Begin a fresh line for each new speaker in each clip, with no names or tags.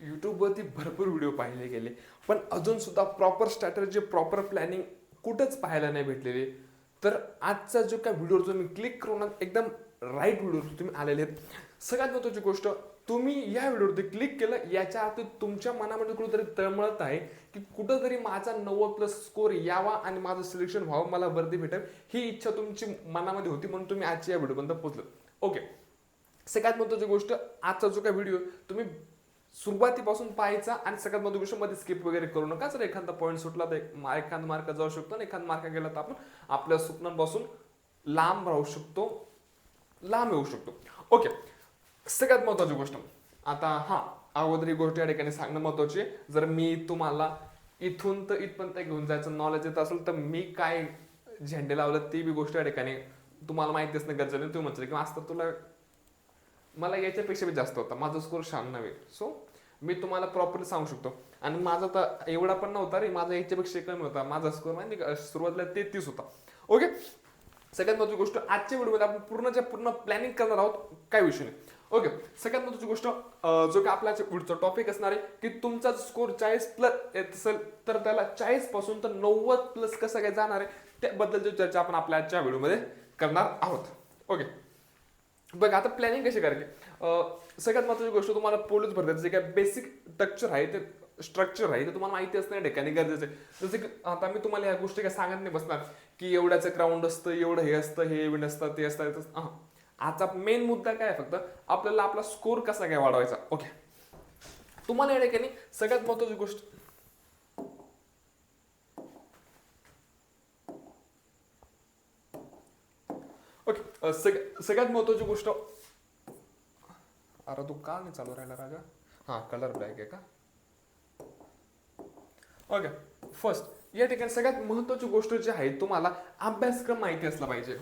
यूट्यूबवरती भरपूर व्हिडिओ पाहिले गेले. पण अजूनसुद्धा प्रॉपर स्ट्रॅटर्जी प्रॉपर प्लॅनिंग कुठंच पाहायला नाही भेटलेली. तर आजचा जो काय व्हिडिओ तुम्ही क्लिक करून एकदम राईट व्हिडिओ तुम्ही आलेले आहेत. सगळ्यात महत्त्वाची गोष्ट तुम्ही या व्हिडिओवरती क्लिक केलं याच्या अर्थ तुमच्या मनामध्ये कुठेतरी तळमळत आहे की कुठंतरी माझा नव्वद प्लस स्कोर यावा आणि माझं सिलेक्शन व्हावं मला वर्दी भेटेल ही इच्छा तुमची मनामध्ये होती म्हणून तुम्ही आजच्या या व्हिडिओपर्यंत पोहोचलं ओके सगळ्यात महत्त्वाची गोष्ट आजचा जो काय व्हिडिओ तुम्ही सुरुवातीपासून पाहायचा आणि सगळ्यात महत्त्वाची गोष्टमध्ये स्किप वगैरे करू नका. जर एखादा पॉईंट सुटला तर एखादा मार्क जाऊ शकतो आणि एखादा मार्क गेला तर आपण आपल्या स्वप्नांपासून लांब राहू शकतो. लांब येऊ शकतो. ओके सगळ्यात महत्त्वाची गोष्ट. आता हा अगोदर ही गोष्ट या ठिकाणी सांगणं महत्त्वाची आहे. जर मी तुम्हाला इथून तर इथपर्यंत घेऊन जायचं नॉलेज येत असेल तर मी काय झेंडे लावलं ती बी गोष्ट या ठिकाणी तुम्हाला माहिती असणं गरजेचं तुम्ही म्हणता की मास्तर तुला मला याच्यापेक्षा बी जास्त होता. माझा स्कोर शहाण्णव सो मी तुम्हाला प्रॉपरली सांगू शकतो. आणि माझा तर एवढा पण नव्हता रे माझा याच्यापेक्षा कमी होता. माझा स्कोर माहिती का? सुरुवातीला तेहतीस होता. ओके सगळ्यात महत्वाची गोष्ट आजच्या व्हिडिओमध्ये आपण पूर्णच्या पूर्ण प्लॅनिंग करणार आहोत. काय विषय नाही. ओके सगळ्यात महत्वाची गोष्ट जो की आपला पुढचा टॉपिक असणार आहे की तुमचा स्कोर चाळीस प्लस येत असेल तर त्याला चाळीसपासून तर नव्वद प्लस कसं काय जाणार आहे त्याबद्दलची चर्चा आपण आपल्या आजच्या व्हिडिओमध्ये करणार आहोत. ओके बघ आता प्लॅनिंग कशी करायची? सगळ्यात महत्वाची गोष्ट तुम्हाला पोलीस भरतात. जे काय बेसिक स्ट्रक्चर आहे ते स्ट्रक्चर आहे ते तुम्हाला माहिती असणं या ठिकाणी गरजेचं आहे. जसं की आता मी तुम्हाला ह्या गोष्टी काय सांगत नाही बसणार की एवढ्याचं ग्राउंड असतं एवढं हे असतं हे इव्हेंट असतं ते असतं ते हा. आजचा मेन मुद्दा काय आहे फक्त? आपल्याला आपला स्कोर कसा काय वाढवायचा? ओके तुम्हाला या ठिकाणी सगळ्यात महत्वाची गोष्ट ओके अ, सग- सगळ्यात महत्वाची गोष्ट अरे तू का नाही चालू राहिला राजा? हा कलर ब्लॅक आहे का? ओके फर्स्ट या ठिकाणी सगळ्यात महत्वाची गोष्ट जी आहे तुम्हाला अभ्यासक्रम माहिती असला पाहिजे.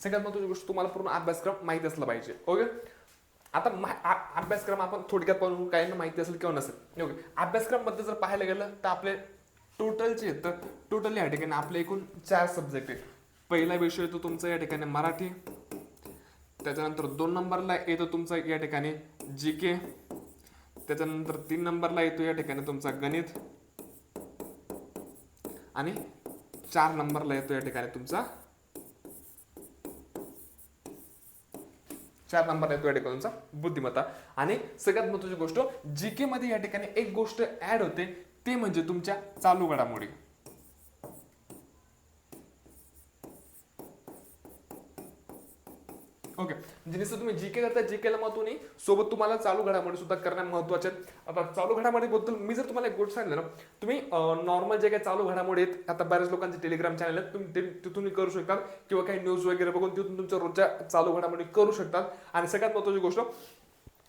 सगळ्यात महत्वाची गोष्ट तुम्हाला पूर्ण अभ्यासक्रम माहिती असला पाहिजे ओके आता मा- अभ्यासक्रम आपण थोडक्यात पाहून काही ना माहिती असेल किंवा नसेल. ओके अभ्यासक्रममध्ये जर पाहायला गेलं तर आपले टोटलचे आहेत तर टोटल या ठिकाणी आपले एकूण चार सब्जेक्ट आहेत. पहिला विषय येतो तुमचा या ठिकाणी मराठी. त्याच्यानंतर दोन नंबरला येतो तुमचा या ठिकाणी जी के त्याच्यानंतर तीन नंबरला येतो या ठिकाणी तुमचा गणित. आणि चार नंबरला येतो या ठिकाणी तुमचा चार नंबर येतो या ठिकाणी तुमचा बुद्धिमत्ता. आणि सगळ्यात महत्वाची गोष्ट जी के मध्ये या ठिकाणी एक गोष्ट ऍड होते ते म्हणजे तुमच्या चालू घडामोडी. ओके तुम्ही जी के करता जी केला महत्त्व नाही सोबत तुम्हाला चालू घडामोडी सुद्धा करणं महत्त्वाचे आहेत आता चालू घडामोडीबद्दल मी जर तुम्हाला एक गोष्ट सांगितलं ना तुम्ही नॉर्मल जे काही चालू घडामोडी आहेत आता बऱ्याच लोकांचे टेलिग्राम चॅनल आहेत तुम्ही ते तिथून करू शकता किंवा काही न्यूज वगैरे बघून तिथून तुमच्या रोजच्या चालू घडामोडी करू शकतात आणि सगळ्यात महत्वाची गोष्ट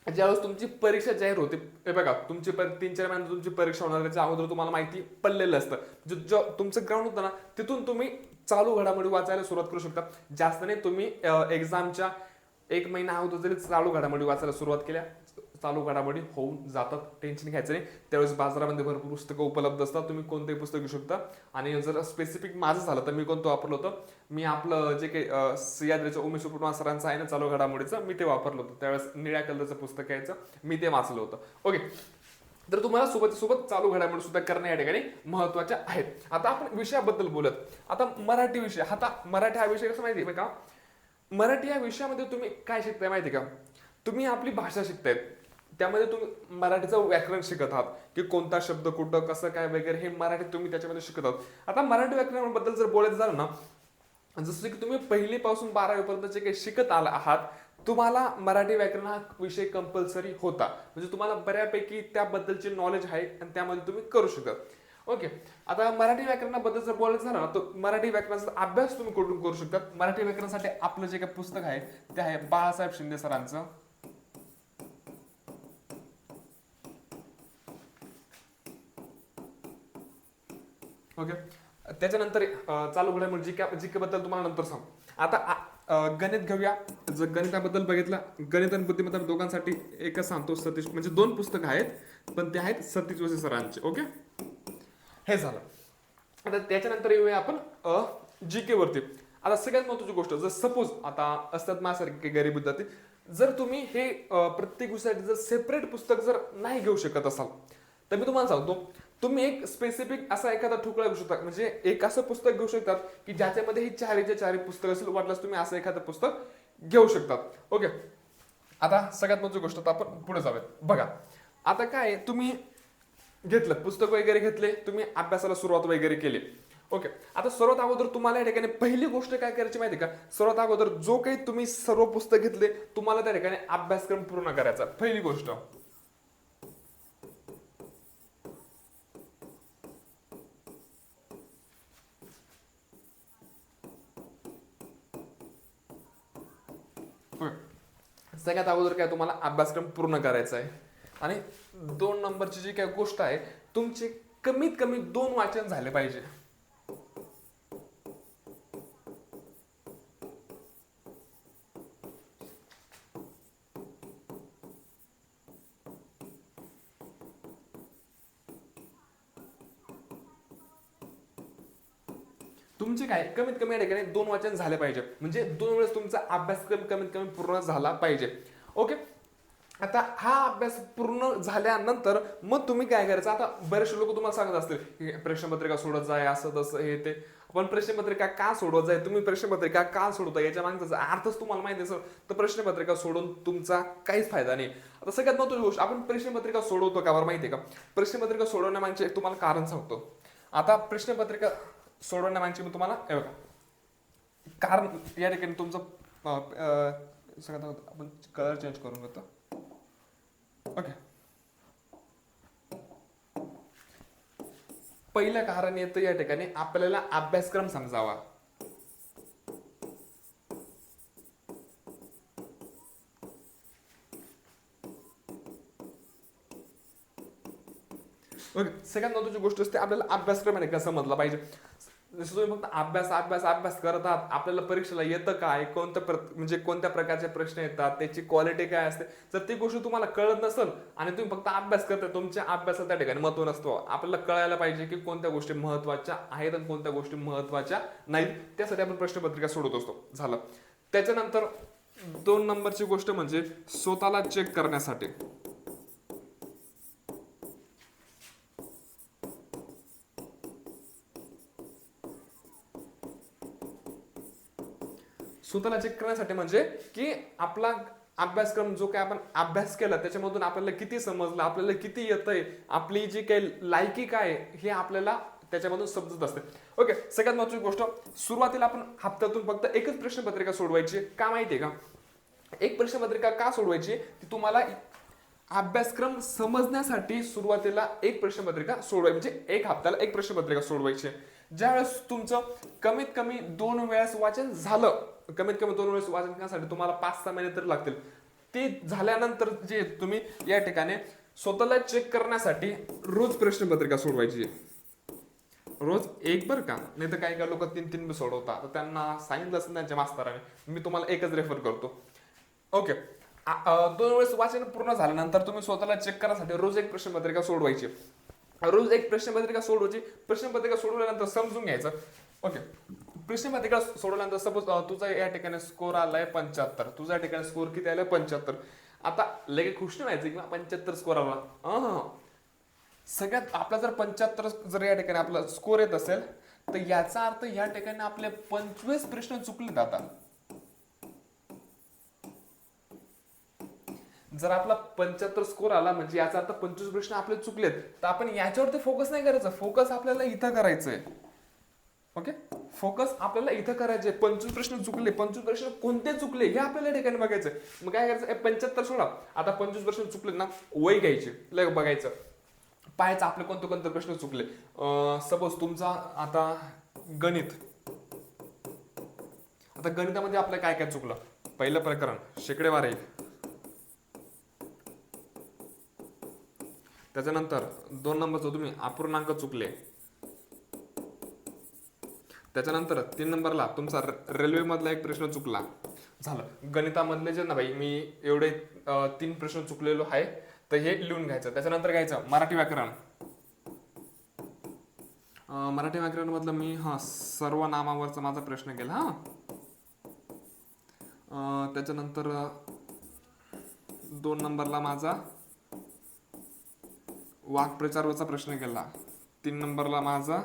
ज्यावेळेस तुमची परीक्षा जाहीर होते हे बघा तुमची पर- तीन चार महिन्यात तुमची परीक्षा होणार त्याच्या अगोदर तुम्हाला माहिती पडलेलं असतं. जो जो तुमचं ग्राउंड होतं ना तिथून तुम्ही चालू घडामोडी वाचायला सुरुवात करू शकता. जास्त नाही तुम्ही एक्झामच्या एक महिना होतो जरी चालू घडामोडी वाचायला सुरुवात केल्या. चालू घडामोडी होऊन जातात. टेन्शन घ्यायचं नाही. त्यावेळेस बाजारामध्ये भरपूर पुस्तकं उपलब्ध असतात. तुम्ही कोणतेही पुस्तक घेऊ शकता. आणि जर स्पेसिफिक माझं झालं तर मी कोणतं वापरलं होतं? मी आपलं जे काही अं, उमेश सुपुटमा सरांचं आहे ना चालू घडामोडीचं मी ते वापरलं होतं. त्यावेळेस निळ्या कलरचं पुस्तक यायचं. मी ते वाचलं होतं. ओके तर तुम्हाला सोबत सोबत चालू घडामोडी सुद्धा करणं या ठिकाणी महत्त्वाच्या आहेत. आता आपण विषयाबद्दल बोलत आता मराठी विषय आता मराठी हा विषय कसं माहिती आहे का? मराठी या विषयामध्ये तुम्ही काय शिकताय माहिती का? तुम्ही आपली भाषा शिकताय. त्यामध्ये तुम्ही मराठीचं व्याकरण शिकत आहात की कोणता शब्द कुठं कसं काय वगैरे हे मराठी तुम्ही त्याच्यामध्ये शिकत आहात. आता मराठी व्याकरणाबद्दल जर बोलायचं झालं ना जसं की तुम्ही पहिलीपासून बारावीपर्यंत जे काही शिकत आला आहात तुम्हाला मराठी व्याकरण हा विषय कंपल्सरी होता. म्हणजे तुम्हाला बऱ्यापैकी त्याबद्दलचे नॉलेज आहे आणि त्यामध्ये तुम्ही करू शकता. ओके आता मराठी व्याकरणाबद्दल जर बोलायचं झालं ना तर मराठी व्याकरणाचा अभ्यास तुम्ही कुठून करू शकता? मराठी व्याकरणासाठी आपलं जे काही पुस्तक आहे ते आहे बाळासाहेब शिंदे सरांचं. ओके त्याच्यानंतर चालू घडामोडी जी म्हणजे जिक्या जी बद्दल तुम्हाला नंतर सांग. आता गणित घेऊया. जर गणिताबद्दल बघितलं गणित आणि बुद्धिमत्ता दोघांसाठी एकच सांगतो सतीश. म्हणजे दोन पुस्तकं आहेत पण ते आहेत सतीश जोशी सरांचे. ओके हे झालं. आता त्याच्यानंतर येऊया आपण जी के वरती. आता सगळ्यात महत्वाची गोष्ट जर सपोज आता असतात माझ्यासारखे गरीब विद्यार्थी जर तुम्ही हे प्रत्येक गोष्टीसाठी जर सेपरेट पुस्तक जर नाही घेऊ शकत असाल तर मी तुम्हाला सांगतो तुम्ही एक स्पेसिफिक असा एखादा ठोकळा घेऊ शकता. म्हणजे एक असं पुस्तक घेऊ शकतात की ज्याच्यामध्ये ही चारीचे चारी पुस्तक असेल वाटल्यास तुम्ही असं एखादं पुस्तक घेऊ शकतात. ओके आता सगळ्यात महत्वाची गोष्ट तर आपण पुढे जाऊयात. बघा आता काय आहे, तुम्ही घेतलं पुस्तक वगैरे घेतले तुम्ही अभ्यासाला सुरुवात वगैरे केली. ओके आता सर्वात अगोदर तुम्हाला या ठिकाणी पहिली गोष्ट काय करायची माहिती का? सर्वात अगोदर जो काही तुम्ही सर्व पुस्तक घेतले तुम्हाला त्या ठिकाणी अभ्यासक्रम पूर्ण करायचा. पहिली गोष्ट. सगळ्यात अगोदर काय तुम्हाला अभ्यासक्रम पूर्ण करायचा आहे? आणि दोन नंबरची जी काय गोष्ट आहे तुमचे कमीत कमी दोन वाचन झाले पाहिजे. तुमचे काय? कमीत कमी या ठिकाणी दोन वाचन झाले पाहिजे. म्हणजे दोन वेळेस तुमचा अभ्यासक्रम कमीत कमी पूर्ण झाला पाहिजे. ओके? आता हा अभ्यास पूर्ण झाल्यानंतर मग तुम्ही काय करायचं? आता बरेचसे लोक तुम्हाला सांगत असतील की प्रश्नपत्रिका सोडत जाय असं तसं हे ते. पण प्रश्नपत्रिका का सोडवत जाय? तुम्ही प्रश्नपत्रिका का सोडवता? याच्या मागचा अर्थच तुम्हाला माहिती असेल तर प्रश्नपत्रिका सोडून तुमचा काहीच फायदा नाही. आता सगळ्यात महत्वाची गोष्ट आपण प्रश्नपत्रिका सोडवतो का बरं माहिती आहे का? प्रश्नपत्रिका सोडवण्यामागचे एक तुम्हाला कारण सांगतो. आता प्रश्नपत्रिका सोडवण्यामागचे मी तुम्हाला कारण या ठिकाणी तुमचं सगळ्यात आपण कलर चेंज करून घेतो. पहिलं कारण येतं या ठिकाणी आपल्याला अभ्यासक्रम समजावा. ओके सगळ्यात महत्वाची गोष्ट असते आपल्याला अभ्यासक्रम आहे का समजला पाहिजे. जसं तुम्ही फक्त अभ्यास अभ्यास अभ्यास करत आहात आपल्याला परीक्षेला येतं काय? कोणत्या प्र म्हणजे कोणत्या प्रकारचे प्रश्न येतात? त्याची क्वालिटी काय असते? जर ती गोष्ट तुम्हाला कळत नसेल आणि तुम्ही फक्त अभ्यास करता तुमच्या अभ्यासात त्या ठिकाणी महत्त्व नसतो आपल्याला कळायला पाहिजे की कोणत्या गोष्टी महत्त्वाच्या आहेत आणि कोणत्या गोष्टी महत्त्वाच्या नाहीत. त्यासाठी आपण प्रश्नपत्रिका सोडत असतो. झालं. त्याच्यानंतर दोन नंबरची गोष्ट म्हणजे स्वतःला चेक करण्यासाठी. स्वतःला चेक करण्यासाठी म्हणजे की आपला अभ्यासक्रम जो काय आपण अभ्यास केला त्याच्यामधून आपल्याला किती समजलं आपल्याला किती येतंय आपली जी काही लायकी काय हे आपल्याला त्याच्यामधून समजत असते. ओके सगळ्यात महत्वाची गोष्ट सुरुवातीला आपण हप्त्यातून फक्त एकच प्रश्नपत्रिका सोडवायची. का माहितीये का? एक प्रश्नपत्रिका का सोडवायची? ती तुम्हाला अभ्यासक्रम समजण्यासाठी सुरुवातीला एक प्रश्नपत्रिका सोडवायची म्हणजे एक हप्त्याला एक प्रश्नपत्रिका सोडवायची. ज्यावेळेस तुमचं कमीत कमी दोन वेळेस वाचन झालं कमीत कमी दोन वेळेस वाचन करण्यासाठी तुम्हाला पाच सहा महिने तरी लागतील. ते झाल्यानंतर जे तुम्ही या ठिकाणी स्वतःला चेक करण्यासाठी रोज प्रश्नपत्रिका सोडवायची रोज एक बर का नाही तर काही काही लोक तीन तीन बी सोडवतात. तर त्यांना सांगितलं असं त्यांच्या मास्तराने मी तुम्हाला एकच रेफर करतो. ओके दोन वेळेस वाचन पूर्ण झाल्यानंतर तुम्ही स्वतःला चेक करण्यासाठी रोज एक प्रश्नपत्रिका सोडवायची रोज एक प्रश्नपत्रिका सोडवायची प्रश्नपत्रिका सोडवल्यानंतर समजून घ्यायचं. ओके प्रश्नपत्रिका सोडवल्यानंतर सपोज तुझा या ठिकाणी स्कोर आलाय पंच्याहत्तर. तुझा या ठिकाणी स्कोर किती आलाय? पंच्याहत्तर. आता लगेच खुश नाही व्हायचं किंवा पंच्याहत्तर स्कोर आला. सगळ्यात आपला जर पंच्याहत्तर जर या ठिकाणी आपला स्कोर येत असेल तर याचा अर्थ या ठिकाणी आपले पंचवीस प्रश्न चुकले जातात जर आपला पंच्याहत्तर स्कोर आला म्हणजे याचा अर्थ पंचवीस प्रश्न आपले चुकलेत तर आपण याच्यावरती फोकस नाही करायचं. फोकस आपल्याला इथं करायचंय. ओके फोकस आपल्याला इथं करायचे पंचवीस प्रश्न चुकले पंचवीस प्रश्न कोणते चुकले हे आपल्याला ठिकाणी बघायचं मग काय करायचं? पंच्याहत्तर सोडा. आता पंचवीस प्रश्न चुकले ना वय घ्यायचे. लय बघायचं. पाहायचं आपले कोणते कोणते प्रश्न चुकले. सपोज तुमचा आता गणित. आता गणितामध्ये आपलं काय काय चुकलं? पहिलं प्रकरण शेकडेवार. एक त्याच्यानंतर दोन नंबरचं तुम्ही अपूर्णांक चुकले. त्याच्यानंतर तीन नंबरला तुमचा रेल्वेमधला एक प्रश्न चुकला. झालं. गणितामधले जे ना भाई मी एवढे तीन प्रश्न चुकलेलो आहे तर हे लिहून घ्यायचं. त्याच्यानंतर घ्यायचं. मराठी व्याकरण. मराठी व्याकरणमधलं मी हा सर्वनामावरचा माझा प्रश्न केला हा. त्याच्यानंतर दोन नंबरला माझा वाक्प्रचारवरचा प्रश्न केला. तीन नंबरला माझा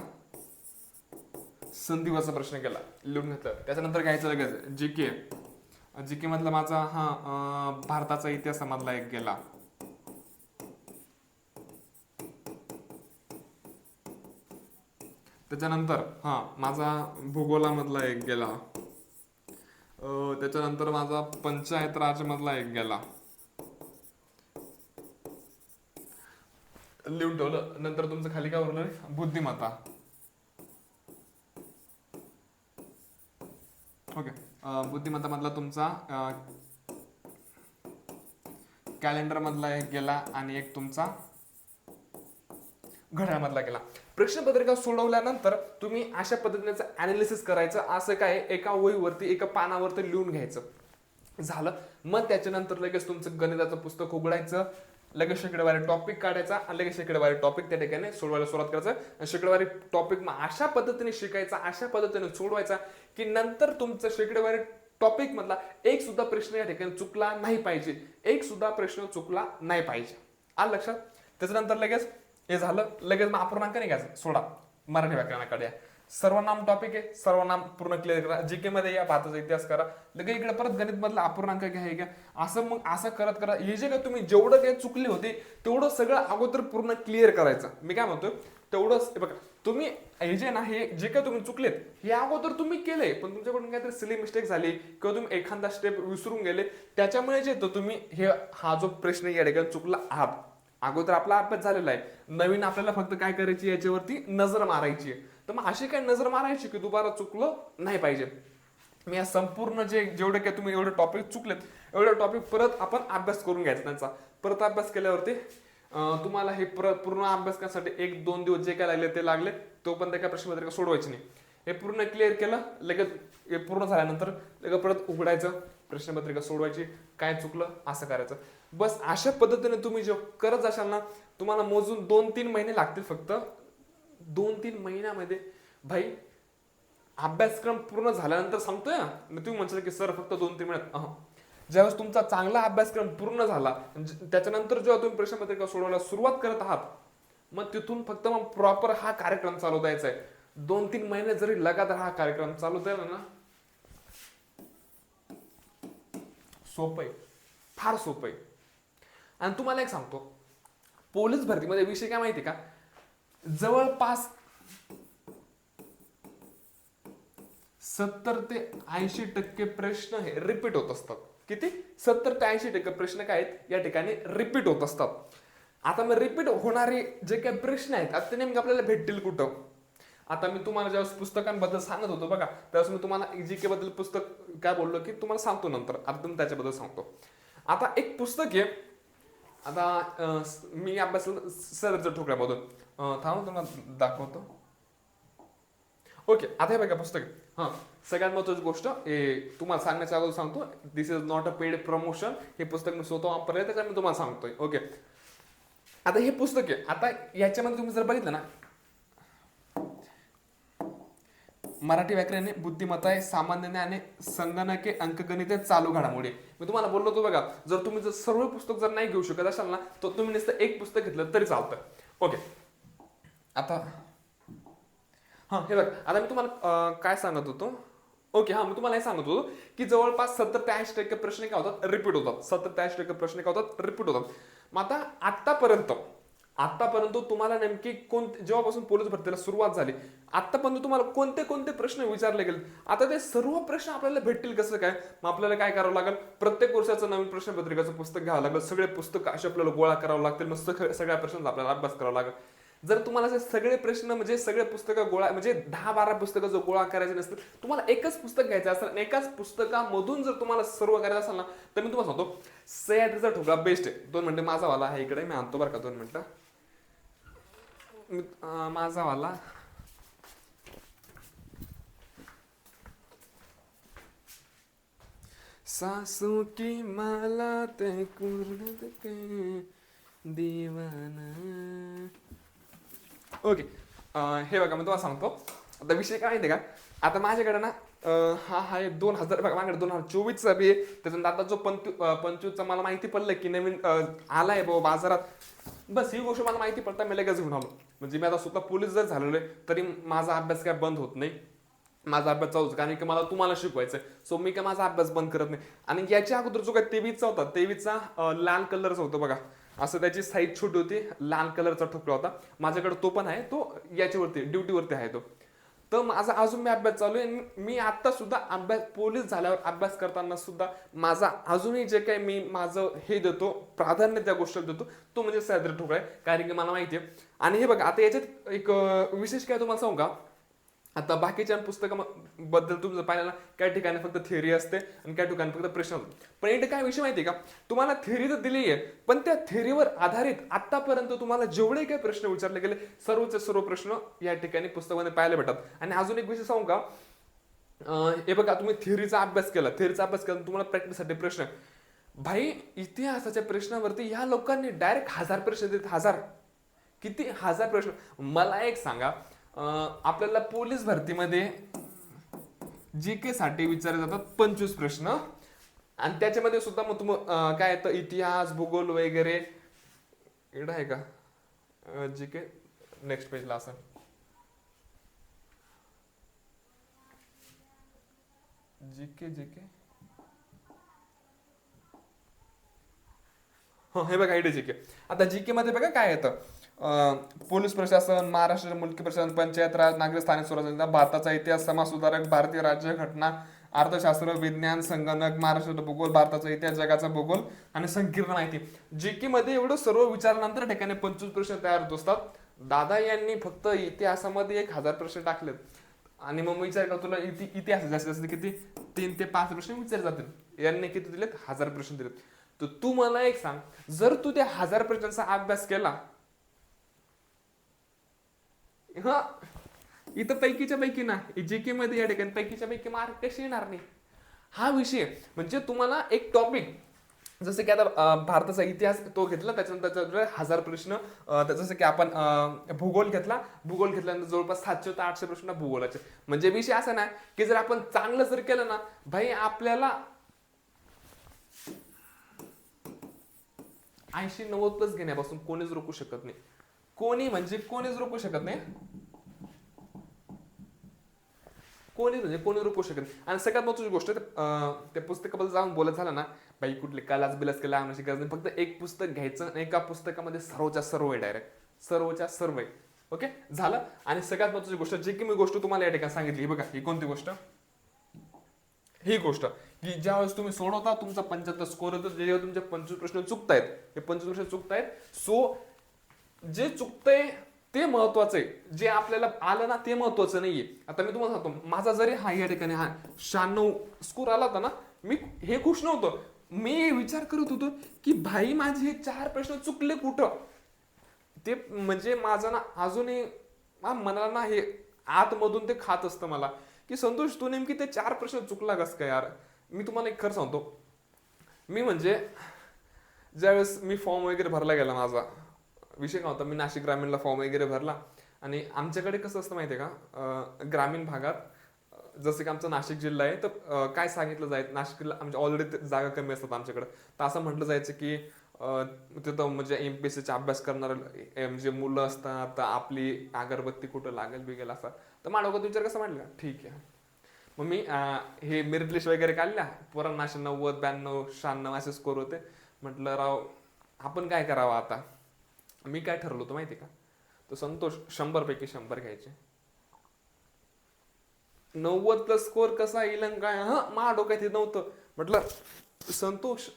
संधिवाचा प्रश्न केला. लिहून घेतला. त्याच्यानंतर घ्यायचं लगेच. जी के जी के मधला माझा हा भारताचा भारताचा इतिहासामधला एक गेला. त्याच्यानंतर हा माझा भूगोलामधला एक गेला. त्याच्यानंतर माझा पंचायत राजमधला एक गेला. लिहून ठेवलं. नंतर तुमचं खाली काय उरलं? बुद्धिमत्ता. ओके बुद्धिमत्तामधला तुमचा कॅलेंडरमधला एक गेला आणि एक तुमचा घड्याळमधला गेला. प्रश्नपत्रिका सोडवल्यानंतर तुम्ही अशा पद्धतीने अनालिसिस करायचं. असं काय एका वहीवरती एका पानावरती लिहून घ्यायचं. झालं. मग त्याच्यानंतर लगेच तुमचं गणिताचं पुस्तक उघडायचं. लगेच शेकडेवारी टॉपिक काढायचा आणि लगेच शेकडेवारी टॉपिक त्या ठिकाणी सोडवायला सुरुवात करायचं. आणि शेकडेवारी टॉपिक मग अशा पद्धतीने शिकायचा अशा पद्धतीने सोडवायचा की नंतर तुमचं शेकडेवारी टॉपिक मधला एक सुद्धा प्रश्न या ठिकाणी चुकला नाही पाहिजे. एक सुद्धा प्रश्न चुकला नाही पाहिजे. आलं लक्षात? त्याच्यानंतर लगेच हे झालं. लगेच मग अपूर्णांक नाही घ्यायचं. सोडा. मराठी व्याकरणाकडे या. सर्वनाम टॉपिक आहे. सर्वनाम पूर्ण क्लिअर करा. जी के मध्ये या भारताचा इतिहास करा. लगेच इकडे परत गणित मधला अपूर्णांक घ्या हे घ्या. असं मग असं करत करा हे जे काय तुम्ही जेवढं काही चुकले होते तेवढं सगळं अगोदर पूर्ण क्लिअर करायचं. मी काय म्हणतोय? तेवढंच हे बघा. तुम्ही हे जे ना हे जे काय तुम्ही चुकलेत हे अगोदर तुम्ही केले पण तुमच्याकडून काहीतरी सिली मिस्टेक झाली किंवा तुम्ही एखादा स्टेप विसरून गेले त्याच्यामुळे जे येतं तुम्ही हे हा जो प्रश्न या ठिकाणी चुकला आहात. अगोदर आपला अभ्यास झालेला आहे. नवीन आपल्याला फक्त काय करायची याच्यावरती नजर मारायची आहे. तर मग अशी काय नजर मारायची की दुबारा चुकलं नाही पाहिजे. मी या संपूर्ण जे जेवढे काय तुम्ही एवढे टॉपिक चुकलेत एवढे टॉपिक परत आपण अभ्यास करून घ्यायचा त्यांचा. परत अभ्यास केल्यावरती तुम्हाला हे परत पूर्ण अभ्यास करण्यासाठी एक दोन दिवस जे काय लागले ते लागले तो पण त्या प्रश्नपत्रिका सोडवायची नाही. हे पूर्ण क्लिअर केलं लगेच हे पूर्ण झाल्यानंतर लगेच परत उघडायचं प्रश्नपत्रिका सोडवायची काय चुकलं असं करायचं. बस अशा पद्धतीने तुम्ही जे करत असाल ना तुम्हाला मोजून दोन तीन महिने लागतील फक्त. दोन तीन महिन्यामध्ये भाई अभ्यासक्रम पूर्ण झाल्यानंतर सांगतोय ना? मग तुम्ही म्हणशाल की सर फक्त दोन तीन महिन्यात ज्यावेळेस तुमचा चांगला अभ्यासक्रम पूर्ण झाला म्हणजे त्याच्यानंतर जेव्हा तुम्ही प्रश्नपत्रिका सोडवायला सुरुवात करत आहात मग तिथून फक्त मग प्रॉपर हा कार्यक्रम चालू द्यायचा आहे. दोन तीन महिने जरी लगातार हा कार्यक्रम चालू द्यायला ना सोपं आहे. फार सोपं आहे. आणि तुम्हाला एक सांगतो. पोलीस भरतीमध्ये विषय काय माहिती का? जवळपास सत्तर ते ऐंशी टक्के प्रश्न हे रिपीट होत असतात. किती? सत्तर ते ऐंशी टक्के प्रश्न काय आहेत? या ठिकाणी रिपीट होत असतात. आता मग रिपीट होणारे जे काही प्रश्न आहेत आता ते नेमके आपल्याला भेटतील कुठं? आता मी तुम्हाला ज्यावेळेस पुस्तकांबद्दल सांगत होतो बघा त्यावेळेस मी तुम्हाला जी के बद्दल पुस्तक काय बोललो की तुम्हाला सांगतो नंतर. आता तुम्ही त्याच्याबद्दल सांगतो. आता एक पुस्तक आहे. आता मी अभ्यास सर ठोकऱ्यामधून थांब तुम्हाला दाखवतो ओके आता हे बघा पुस्तक हां हा सगळ्यात महत्वाची गोष्ट हे तुम्हाला सांगण्याच्या अगोदर सांगतो this is not a paid promotion हे पुस्तक मी स्वतः वापरले त्याच्यात मी तुम्हाला सांगतोय ओके आता हे पुस्तक आहे आता याच्यामध्ये तुम्ही जर बघितलं ना मराठी व्याकरणे बुद्धिमत्ता आहे सामान्य ज्ञाने आहे संगणके अंकगणित चालू घडामोडी मी तुम्हाला बोललो होतो बघा जर तुम्ही जर सर्व पुस्तक जर नाही घेऊ शकत असाल ना तर तुम्ही नुसतं एक पुस्तक घेतलं तरी चालतं ओके आता. हा हे बघ आता मी तुम्हाला काय सांगत होतो? ओके हा मी तुम्हाला हे सांगत होतो की जवळपास सत्तर ते ऐंशी टक्के प्रश्न काय होतात? रिपीट होतात. सत्तर ते ऐंशी टक्के प्रश्न काय होतात? रिपीट होतात. मग आता आतापर्यंत आत्तापर्यंत तुम्हाला नेमकी कोणते जेव्हापासून पोलीस भरतीला सुरुवात झाली आत्तापर्यंत तुम्हाला कोणते कोणते प्रश्न विचारले गेले? आता ते सर्व प्रश्न आपल्याला भेटतील कसं काय? मग आपल्याला काय करावं लागेल? प्रत्येक वर्षाचं नवीन प्रश्नपत्रिकाचं पुस्तक घ्यावं लागेल. सगळे पुस्तक असे आपल्याला गोळा करावं लागतील. मग सगळ्या प्रश्नांचा आपल्याला अभ्यास करावा लागेल. जर तुम्हाला असे सगळे प्रश्न म्हणजे सगळे पुस्तकं गोळा म्हणजे दहा बारा पुस्तकं जर गोळा करायचे नसतील तुम्हाला एकच पुस्तक घ्यायचं असेल आणि एकाच पुस्तकामधून जर तुम्हाला सर्व करायचं असेल ना तर मी तुम्हाला सांगतो सह्याद्रीचा ठोकळा बेस्ट आहे. दोन मिनटं माझा वाला आहे इकडे मी आणतो बरं का दोन मिनटं. माझा वाला. सासू की माला ते कुर्ण के दीवाना ओके हे बघा मी तुम्हाला सांगतो. आता विषय काय माहिती का? आता माझ्याकडे ना हा आहे दोन हजार बघा माझ्याकडे दोन हजार चोवीसचा बी आहे. त्याच्यानंतर आता जो पंचू पंचवीसचा मला माहिती पडलं की नवीन आला आलाय बाबा बाजारात. बस ही गोष्ट मला माहिती पडता मी लगेच घेऊन आलो. म्हणजे मी आता स्वतः पोलीस जर झालेलो आहे तरी माझा अभ्यास काय बंद होत नाही. माझा अभ्यास चालूच कारण की मला तुम्हाला शिकवायचं सो मी काय माझा अभ्यास बंद करत नाही. आणि याच्या अगोदर जो काय तेवीसचा होता तेवीसचा लाल कलरचा होता बघा. असं त्याची साईज छोटी होती लाल कलरचा ठोकला होता. माझ्याकडे तो पण आहे तो याच्यावरती ड्युटीवरती आहे तो. तर माझा अजून मी अभ्यास चालू आहे. मी आता सुद्धा अभ्यास पोलीस झाल्यावर अभ्यास करताना सुद्धा माझा अजूनही जे काही मी माझं हे देतो प्राधान्य त्या गोष्टीला देतो तो म्हणजे सॅद्र ठोकळा आहे. कारण की मला माहिती आहे. आणि हे बघा आता याच्यात एक विशेष काय तुम्हाला सांगू का? आता बाकीच्या पुस्तकाबद्दल तुमचं पाहिलं ना काही ठिकाणी फक्त थिअरी असते आणि काही ठिकाणी फक्त प्रश्न होतो. पण इथे काय विषय माहिती आहे का? तुम्हाला थिअरी तर दिली आहे पण त्या थिअरीवर आधारित आतापर्यंत तुम्हाला जेवढे काही प्रश्न विचारले गेले सर्वचे सर्व प्रश्न या ठिकाणी पुस्तकामध्ये पाहायला भेटतात. आणि अजून एक विषय सांगू का? हे बघा तुम्ही थिअरीचा अभ्यास केला. थिअरीचा अभ्यास केला तुम्हाला प्रॅक्टिससाठी प्रश्न. भाई इतिहासाच्या प्रश्नावरती ह्या लोकांनी डायरेक्ट हजार प्रश्न देत हजार. किती हजार प्रश्न? मला एक सांगा आपल्याला पोलीस भरतीमध्ये जी के साठी विचारले जातात पंचवीस प्रश्न. आणि त्याच्यामध्ये सुद्धा मग तुम काय येतं? इतिहास भूगोल वगैरे. एवढं आहे का? जी के नेक्स्ट पेजला असं जी के जी के. हो हे बघा इथे जीके आता जीके मध्ये बघा काय येतं? पोलीस प्रशासन महाराष्ट्र मुलकी प्रशासन पंचायत राज नागरिक स्थानिक स्वराज्य भारताचा इतिहास समाज सुधारक भारतीय राज्य घटना अर्थशास्त्र विज्ञान संगणक महाराष्ट्र भूगोल भारताचा इतिहास जगाचा भूगोल आणि संकीर्ण माहिती. जीके मध्ये एवढं सर्व विचारानंतर ठिकाणी पंचवीस प्रश्न तयार होत असतात दादा यांनी फक्त इतिहासामध्ये एक हजार प्रश्न टाकलेत. आणि मग विचार करतो तुला इति इतिहास जास्तीत जास्त किती? तीन ते पाच प्रश्न विचार जातील. यांनी किती दिलेत? हजार प्रश्न दिलेत. तर तू मला एक सांग. जर तू त्या हजार प्रश्नांचा अभ्यास केला हा. इथं पैकीच्या पैकी ना जे के मध्ये या ठिकाणी पैकीच्या पैकी मार्क कसे येणार नाही. हा विषय म्हणजे तुम्हाला एक टॉपिक जसं की आता भारताचा इतिहास तो घेतला त्याच्यानंतर हजार प्रश्न जसं की आपण भूगोल घेतला भूगोल घेतल्यानंतर जवळपास सातशे ते आठशे प्रश्न भूगोलाचे. म्हणजे विषय असा ना की जर आपण चांगलं जर केलं ना भाई आपल्याला ऐंशी नव्वद प्लस घेण्यापासून कोणीच रोखू शकत नाही. कोणी म्हणजे कोणीच रोखू शकत नाही. कोणी म्हणजे कोणी रोखू शकत नाही. आणि सगळ्यात महत्वाची गोष्ट ते, त्या पुस्तकाबद्दल जाऊन बोलत झालं ना बाई कुठले कलास बिलास केला आणण्याची गरज नाही. फक्त एक पुस्तक घ्यायचं आणि एका पुस्तकामध्ये सर्वच्या सर्व आहे डायरेक्ट सर्वच्या सर्व आहे. ओके? झालं? आणि सगळ्यात महत्वाची गोष्ट जी की मी गोष्ट तुम्हाला या ठिकाणी सांगितली ही बघा ही कोणती गोष्ट? ही गोष्ट की ज्यावेळेस तुम्ही सोडवता तुमचा पंच्याहत्तर स्कोर होतो जेव्हा तुमचे पंचवीस प्रश्न चुकतायत हे पंचवीस प्रश्न चुकतायत सो जे चुकतंय ते महत्वाचं आहे. जे आपल्याला आलं ना ते महत्वाचं नाहीये. आता मी तुम्हाला सांगतो माझा जरी हा या ठिकाणी हा शहाण्णव स्कोर आला होता ना मी हे खुश नव्हतो. मी विचार करत होतो की भाई माझे हे चार प्रश्न चुकले कुठं? ते म्हणजे माझं ना अजूनही मनाला ना हे आतमधून ते खात असतं मला. की संतोष तू नेमकी ते चार प्रश्न चुकला कस का यार? मी तुम्हाला एक खरं सांगतो. मी म्हणजे ज्यावेळेस मी फॉर्म वगैरे भरला गेला माझा विषय काय होता मी नाशिक ग्रामीणला फॉर्म वगैरे भरला. आणि आमच्याकडे कसं असतं माहिती आहे का ग्रामीण भागात जसं की आमचा नाशिक जिल्हा आहे तर काय सांगितलं जायचं नाशिकला आमच्या ऑलरेडी जागा कमी असतात आमच्याकडे. तर असं म्हटलं जायचं की तिथं म्हणजे एम पी सीचा अभ्यास करणारे म्हणजे मुलं असतात तर आपली अगरबत्ती कुठं लागेल बिगेल असं. तर माझ्या डोक्यात विचार कसा म्हटलं ठीक आहे. मग मी हे मेरिट लिस्ट वगैरे काढल्या पोरांना असे नव्वद ब्याण्णव शहाण्णव असे स्कोर होते. म्हटलं राव आपण काय करावं आता? मी काय ठरलो होतो माहिती का? तो संतोष शंभर पैकी शंभर घ्यायचे. नव्वद प्लस स्कोर कसा येईल काय? हा मा डोक्यात येत नव्हतं. म्हटलं संतोष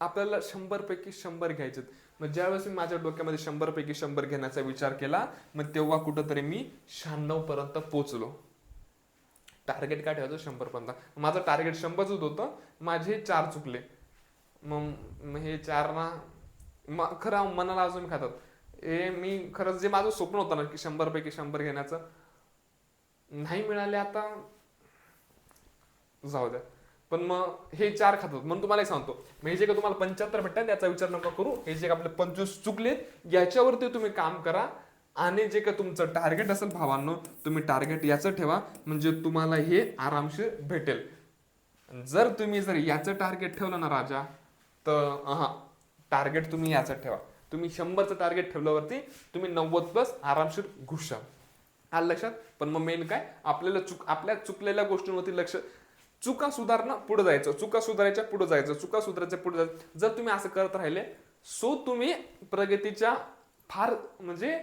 आपल्याला शंभर पैकी शंभर घ्यायचे मग ज्यावेळेस मी माझ्या डोक्यामध्ये शंभर पैकी शंभर घेण्याचा विचार केला मग तेव्हा कुठंतरी मी शहाण्णव पर्यंत पोहोचलो. टार्गेट काय ठेवायचं? शंभर पर्यंत. माझं टार्गेट शंभरच होतं. माझे चार चुकले. मग हे चार ना खरं मनाला अजून खातात. हे मी खरंच जे माझं स्वप्न होतं ना की शंभर पैकी शंभर घेण्याचं नाही मिळाले आता जाऊ द्या. पण मग हे चार खातात म्हणून तुम्हाला सांगतो मग हे जे का तुम्हाला पंच्याहत्तर भेटतात त्याचा विचार नका करू. हे जे का आपले पंचवीस चुकलेत याच्यावरती तुम्ही काम करा. आणि जे का तुमचं टार्गेट असेल भावांनो तुम्ही टार्गेट याचं ठेवा. म्हणजे तुम्हाला हे आरामशीर भेटेल. जर तुम्ही जर याचं टार्गेट ठेवलं ना राजा तर हा टार्गेट तुम्ही याचं ठेवा. तुम्ही शंभरचं टार्गेट ठेवल्यावरती तुम्ही नव्वद प्लस आरामशीर घुसाल आलं लक्षात? पण मग मेन काय? आपल्याला चुक आपल्या चुकलेल्या गोष्टींवरती लक्ष. चुका सुधारणं पुढे जायचं. चुका सुधारायच्या पुढे जायचं. चुका सुधारायच्या पुढे जायचं. जर तुम्ही असं करत राहिले सो तुम्ही प्रगतीच्या फार म्हणजे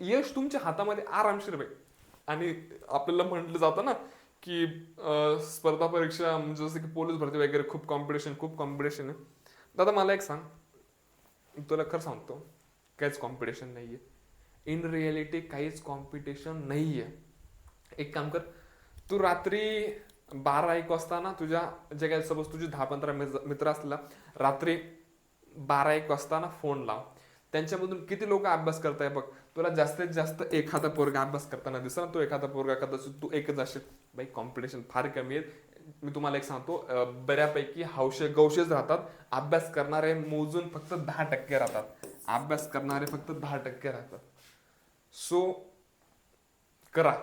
यश तुमच्या हातामध्ये आरामशीर भेट आणि आपल्याला म्हटलं जातं ना की स्पर्धा परीक्षा म्हणजे जसं की पोलीस भरती वगैरे खूप कॉम्पिटिशन खूप कॉम्पिटिशन आहे. दादा मला एक सांग. तुला खरं सांगतो काहीच कॉम्पिटिशन नाहीये. इन रियालिटी काहीच कॉम्पिटिशन नाहीये. एक काम कर तू रात्री बारा एक वाजता ना तुझ्या जे काही सपोज तुझे दहा पंधरा मित्र मित्र रात्री बारा एक वाजता ना फोन लाव. त्यांच्यामधून किती लोक अभ्यास करताय बघ. तुला जास्तीत जास्त एखादा पोरगा अभ्यास करताना दिसला ना तो एखादा पोरगा कदाचित तू एकच असेल. बाई कॉम्पिटिशन फार कमी आहे. मी तुम्हाला एक सांगतो बऱ्यापैकी हौशे गौशेच राहतात. अभ्यास करणारे मोजून फक्त दहा टक्के राहतात. अभ्यास करणारे फक्त दहा टक्के राहतात. सो करा.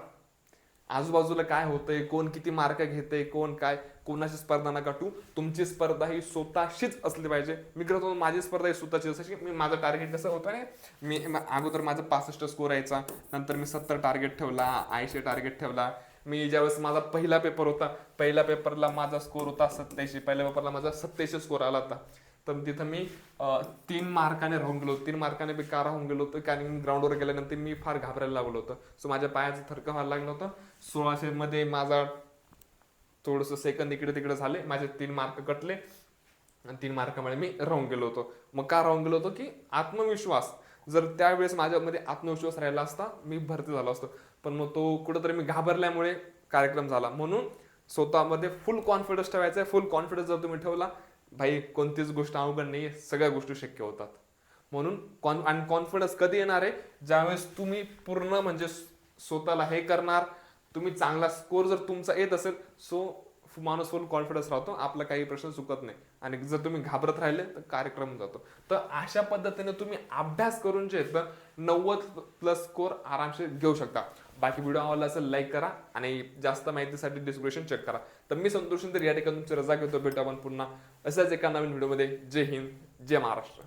आजूबाजूला काय होतंय कोण किती मार्क घेतय कोण काय कोणाची स्पर्धा नका टू. तुमची स्पर्धा ही स्वतःशीच असली पाहिजे. मी करतो माझी स्पर्धा ही स्वतःची असायची. मी माझं टार्गेट कसं होतं ना मी अगोदर माझं पासष्ट स्कोर यायचा. नंतर मी सत्तर टार्गेट ठेवला ऐंशी टार्गेट ठेवला. मी ज्यावेळेस माझा पहिला पेपर होता पहिल्या पेपरला माझा स्कोर होता सत्याऐंशी पहिल्या पेपरला माझा सत्याऐंशी स्कोर आला होता. तर तिथं मी तीन मार्काने राहून गेलो तीन मार्काने मी का राहून गेलो होतो कारण ग्राउंडवर गेल्यानंतर मी फार घाबरायला लागलो होतो. सो माझ्या पायाचं थरकं व्हायला लागलं होतं. सोळाशे मध्ये माझा थोडस सेकंद इकडे तिकडे झाले माझे तीन मार्क कटले. आणि तीन मार्कामुळे मी राहून गेलो होतो. मग का राहून गेलो होतो की आत्मविश्वास. जर त्यावेळेस माझ्यामध्ये आत्मविश्वास राहिला असता मी भरती झालो असतो. पण मग तो कुठंतरी मी घाबरल्यामुळे कार्यक्रम झाला. म्हणून स्वतःमध्ये फुल कॉन्फिडन्स ठेवायचा आहे फुल कॉन्फिडन्स जर तुम्ही ठेवला भाई कोणतीच गोष्ट अवघड नाही सगळ्या गोष्टी शक्य होतात. म्हणून कॉन आणि कॉन्फिडन्स कधी येणार आहे? ज्यावेळेस तुम्ही पूर्ण म्हणजे स्वतःला हे करणार तुम्ही चांगला स्कोर जर तुमचा येत असेल सो माणूस फुल कॉन्फिडन्स राहतो. आपला काही प्रश्न चुकत नाही. आणि जर तुम्ही घाबरत राहिले तर कार्यक्रम जातो. तर अशा पद्धतीने तुम्ही अभ्यास करून जे तर नव्वद प्लस स्कोर आरामशीर घेऊ शकता. बाकी व्हिडिओ आवडला असेल लाईक करा आणि जास्त माहितीसाठी डिस्क्रिप्शन चेक करा. तर मी संतोष तर या ठिकाणी तुमची रजा घेतो. भेटू आपण पुन्हा अशाच एका नवीन व्हिडिओमध्ये जय हिंद जय महाराष्ट्र.